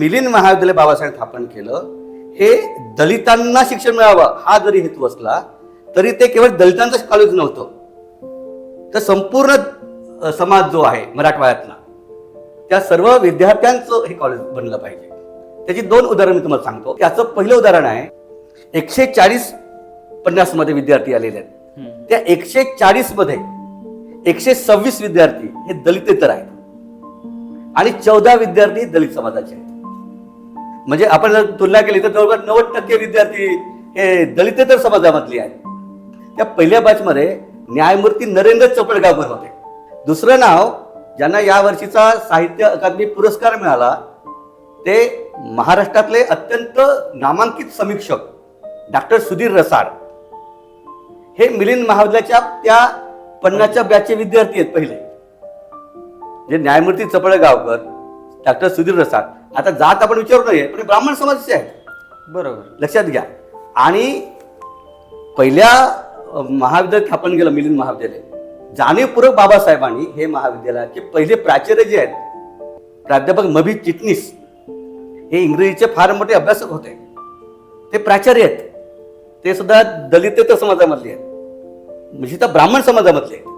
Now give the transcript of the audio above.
मिलिंद महाविद्यालय बाबासाहेब स्थापन केलं हे दलितांना शिक्षण मिळावं हा जरी हेतू असला तरी ते केवळ दलितांचंच कॉलेज नव्हतं. तर संपूर्ण समाज जो आहे मराठवाड्यातला त्या सर्व विद्यार्थ्यांचं हे कॉलेज बनलं पाहिजे. त्याची दोन उदाहरणं मी तुम्हाला सांगतो. त्याचं पहिलं उदाहरण आहे एकशे चाळीस पन्नासमध्ये विद्यार्थी आलेले आहेत. त्या एकशे चाळीसमध्ये एकशे सव्वीस विद्यार्थी हे दलितेतर आहेत. आणि चौदा विद्यार्थी दलित समाजाचे आहेत. म्हणजे आपण जर तुलना केली तर जवळपास नव्वद टक्के विद्यार्थी हे दलितेतर समाजामधली आहेत. त्या पहिल्या बॅचमध्ये न्यायमूर्ती नरेंद्र चोपडगावकर होते. दुसरं नाव ज्यांना या वर्षीचा साहित्य अकादमी पुरस्कार मिळाला ते महाराष्ट्रातले अत्यंत नामांकित समीक्षक डॉक्टर सुधीर रसाड हे मिलिंद महाविद्यालयाच्या त्या पन्नासच्या बॅचचे विद्यार्थी आहेत पहिले. जे न्यायमूर्ती चपळगावकर डॉक्टर सुधीर रसाड आता जात आपण विचारू नये पण ब्राह्मण समाजाचे आहेत. बरोबर. लक्षात घ्या. आणि पहिल्या महाविद्यालय स्थापन केलं मिलिंद महाविद्यालय. जाणीवपूर्वक बाबासाहेबांनी हे महाविद्यालयाचे पहिले प्राचार्य जे आहेत प्राध्यापक मभी चिटणीस हे इंग्रजीचे फार मोठे अभ्यासक होते. ते प्राचार्य आहेत. ते सुद्धा दलितेतर समाजामधले आहेत. म्हणजे त्या ब्राह्मण समाजामधले आहेत.